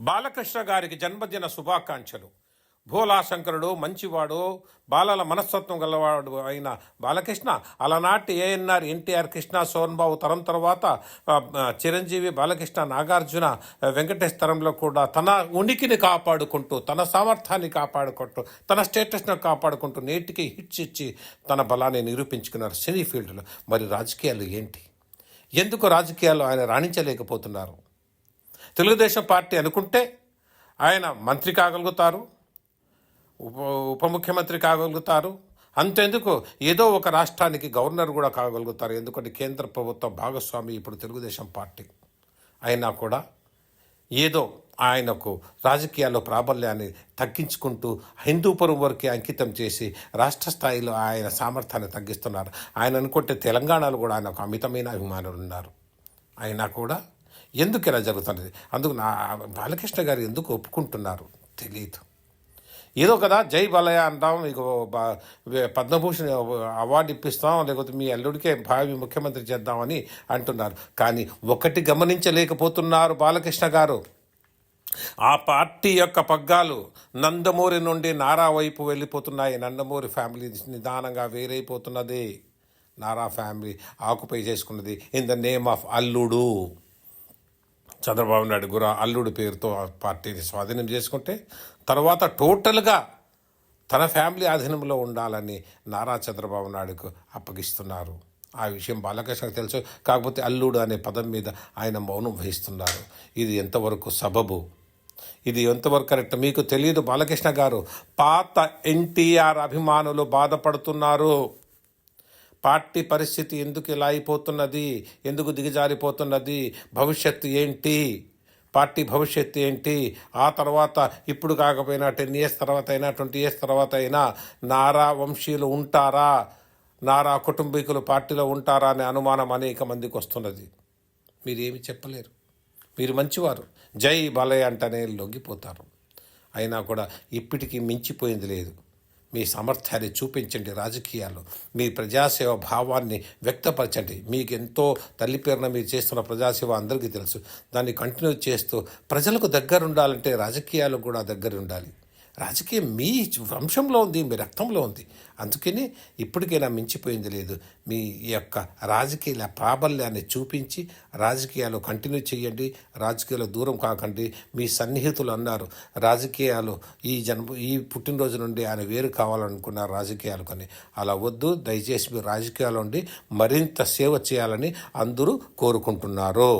బాలకృష్ణ గారికి జన్మదిన శుభాకాంక్షలు. భోలాశంకరుడు మంచివాడు బాలల మనస్తత్వం గలవాడు అయిన బాలకృష్ణ అలనాటి ఏఎన్ఆర్ ఎన్టీఆర్ కృష్ణ సోన్బాబు తరం తర్వాత చిరంజీవి బాలకృష్ణ నాగార్జున ఆ, వెంకటేష్ తరంలో కూడా తన ఉనికిని కాపాడుకుంటూ తన సామర్థ్యాన్ని కాపాడుకుంటూ తన స్టేటస్ను కాపాడుకుంటూ నేటికి హిట్స్ ఇచ్చి తన బలాన్ని నిరూపించుకున్నారు సినీ ఫీల్డ్లో. మరి రాజకీయాలు ఏంటి? ఎందుకు రాజకీయాల్లో ఆయన రాణించలేకపోతున్నారు? తెలుగుదేశం పార్టీ అనుకుంటే ఆయన మంత్రి కాగలుగుతారు ఉప ఉప ముఖ్యమంత్రి కాగలుగుతారు. అంతెందుకు ఏదో ఒక రాష్ట్రానికి గవర్నర్ కూడా కాగలుగుతారు. ఎందుకంటే కేంద్ర ప్రభుత్వ భాగస్వామి ఇప్పుడు తెలుగుదేశం పార్టీ. అయినా కూడా ఏదో ఆయనకు రాజకీయాల్లో ప్రాబల్యాన్ని తగ్గించుకుంటూ హిందూపురం వరకు అంకితం చేసి రాష్ట్ర స్థాయిలో ఆయన సామర్థ్యాన్ని తగ్గిస్తున్నారు. ఆయన అనుకుంటే తెలంగాణలో కూడా ఆయనకు అమితమైన అభిమానులు ఉన్నారు. అయినా కూడా ఎందుకు ఇలా జరుగుతున్నది? అందుకు నా బాలకృష్ణ గారు ఎందుకు ఒప్పుకుంటున్నారు? తెలియదు ఏదో కదా జై బాలయ్య అంటాం మీకు పద్మభూషణ్ అవార్డు ఇప్పిస్తాం లేకపోతే మీ అల్లుడికే భావి ముఖ్యమంత్రి చేద్దామని అంటున్నారు. కానీ ఒకటి గమనించలేకపోతున్నారు బాలకృష్ణ గారు. ఆ పార్టీ యొక్క పగ్గాలు నందమూరి నుండి నారా వైపు వెళ్ళిపోతున్నాయి. నందమూరి ఫ్యామిలీ నిదానంగా వేరైపోతున్నది. నారా ఫ్యామిలీ ఆకుపై చేసుకున్నది. ఇన్ ద నేమ్ ఆఫ్ అల్లుడు. చంద్రబాబు నాయుడు గుర అల్లుడు పేరుతో ఆ పార్టీని స్వాధీనం చేసుకుంటే తర్వాత టోటల్గా తన ఫ్యామిలీ ఆధీనంలో ఉండాలని నారా చంద్రబాబు నాయుడుకు అప్పగిస్తున్నారు. ఆ విషయం బాలకృష్ణకు తెలుసు. కాకపోతే అల్లుడు అనే పదం మీద ఆయన మౌనం వహిస్తున్నారు. ఇది ఎంతవరకు సబబు? ఇది ఎంతవరకు కరెక్ట్? మీకు తెలియదు బాలకృష్ణ గారు. పాత ఎన్టీఆర్ అభిమానులు బాధపడుతున్నారు. పార్టీ పరిస్థితి ఎందుకు ఇలా అయిపోతున్నది? ఎందుకు దిగజారిపోతున్నది? భవిష్యత్తు ఏంటి? పార్టీ భవిష్యత్తు ఏంటి? ఆ తర్వాత ఇప్పుడు కాకపోయినా టెన్ ఇయర్స్ తర్వాత అయినా ట్వంటీ ఇయర్స్ తర్వాత అయినా నారా వంశీయులు ఉంటారా? నారా కుటుంబీకులు పార్టీలో ఉంటారా అనే అనుమానం అనేక మందికి వస్తున్నది. మీరేమి చెప్పలేరు. మీరు మంచివారు. జై బాలయ్య అంటేనే లొంగిపోతారు. అయినా కూడా ఇప్పటికీ మించిపోయింది లేదు. మీ సామర్థ్యాన్ని చూపించండి రాజకీయాల్లో. మీ ప్రజాసేవ భావాన్ని వ్యక్తపరచండి. మీకు ఎంతో తల్లి పేరున మీరు చేస్తున్న ప్రజాసేవ అందరికీ తెలుసు. దాన్ని కంటిన్యూ చేస్తూ ప్రజలకు దగ్గర ఉండాలంటే రాజకీయాలు కూడా దగ్గర ఉండాలి రాజకీయం మీ వంశంలో ఉంది మీ రక్తంలో ఉంది. అందుకని ఇప్పటికైనా మించిపోయింది లేదు. మీ యొక్క రాజకీయాల ప్రాబల్యాన్ని చూపించి రాజకీయాలు కంటిన్యూ చేయండి రాజకీయాలు దూరం కాకండి. మీ సన్నిహితులు అన్నారు రాజకీయాలు ఈ జన్మ ఈ పుట్టినరోజు నుండి ఆయన వేరు కావాలనుకున్నారు రాజకీయాలు కానీ అలా వద్దు. దయచేసి మీరు రాజకీయాలు ఉండి మరింత సేవ చేయాలని అందరూ కోరుకుంటున్నారు.